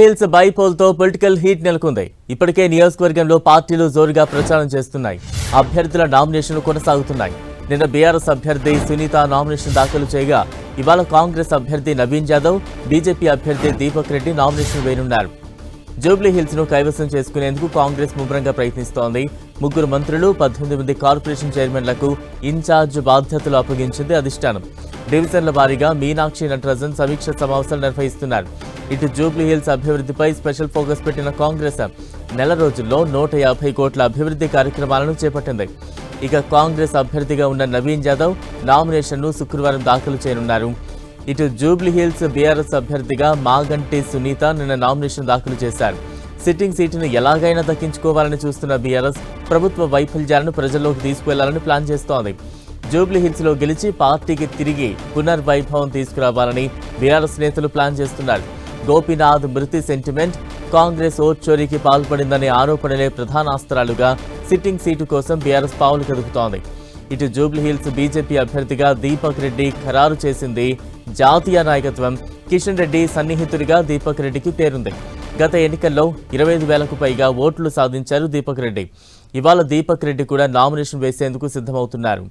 Hills బైపోల్తో political heat నెలకొంది. ఇప్పటికే నియోజకవర్గంలో పార్టీలు జోరుగా ప్రచారం చేస్తున్నాయి. అభ్యర్థుల నామినేషన్లు కొనసాగుతున్నాయి. నిన్న బీఆర్ఎస్ అభ్యర్థి సునీత నామినేషన్ దాఖలు చేయగా ఇవాళ కాంగ్రెస్ అభ్యర్థి నవీన్ యాదవ్ బీజేపీ అభ్యర్థి దీపక్ రెడ్డి నామినేషన్ వేయనున్నారు. జూబ్లీ హిల్స్ను కైవసం చేసుకునేందుకు కాంగ్రెస్ ముమ్మరంగా ప్రయత్నిస్తోంది. ముగ్గురు మంత్రులు పద్దెనిమిది మంది కార్పొరేషన్ చైర్మన్లకు ఇన్ఛార్జ్ బాధ్యతలు అప్పగించింది అధిష్టానం. డివిజన్ల వారీగా మీనాక్షి నటరాజన్ సమీక్ష సమావేశాలు నిర్వహిస్తున్నారు. ఇటు జూబ్లీ హిల్స్ అభివృద్ధిపై స్పెషల్ ఫోకస్ పెట్టిన కాంగ్రెస్ నెల రోజుల్లో నూట యాభై కోట్ల అభివృద్ధి కార్యక్రమాలను చేపట్టింది. ఇక కాంగ్రెస్ అభ్యర్థిగా ఉన్న నవీన్ యాదవ్ నామినేషన్ను శుక్రవారం దాఖలు చేయనున్నారు. ఇటు జూబ్లీ హిల్స్ బీఆర్ఎస్ అభ్యర్థిగా మాగంటి సునీత నిన్న నామినేషన్ దాఖలు చేశారు. సిట్టింగ్ సీటును ఎలాగైనా దక్కించుకోవాలని చూస్తున్న బీఆర్ఎస్ ప్రభుత్వ వైఫల్యాలను ప్రజల్లోకి తీసుకువెళ్ళాలని ప్లాన్ చేస్తోంది. జూబ్లీ హిల్స్లో గెలిచి పార్టీకి తిరిగి పునర్వైభవం తీసుకురావాలని బీఆర్ఎస్ నేతలు ప్లాన్ చేస్తున్నారు. గోపీనాథ్ మృతి సెంటిమెంట్ కాంగ్రెస్ ఓట్ చోరీకి పాల్పడిందనే ఆరోపణలే ప్రధాన అస్త్రాలుగా సిట్టింగ్ సీటు కోసం బీఆర్ఎస్ పావులు కదుపుతోంది. ఇటు జూబ్లీహిల్స్ బీజేపీ అభ్యర్థిగా దీపక్ రెడ్డి ఖరారు చేసింది జాతీయ నాయకత్వం. కిషన్ రెడ్డి సన్నిహితుడిగా దీపక్ రెడ్డికి పేరుంది. గత ఎన్నికల్లో ఇరవై ఐదు వేలకు పైగా ఓట్లు సాధించారు దీపక్ రెడ్డి. ఇవాళ దీపక్ రెడ్డి కూడా నామినేషన్ వేసేందుకు సిద్ధమవుతున్నారు.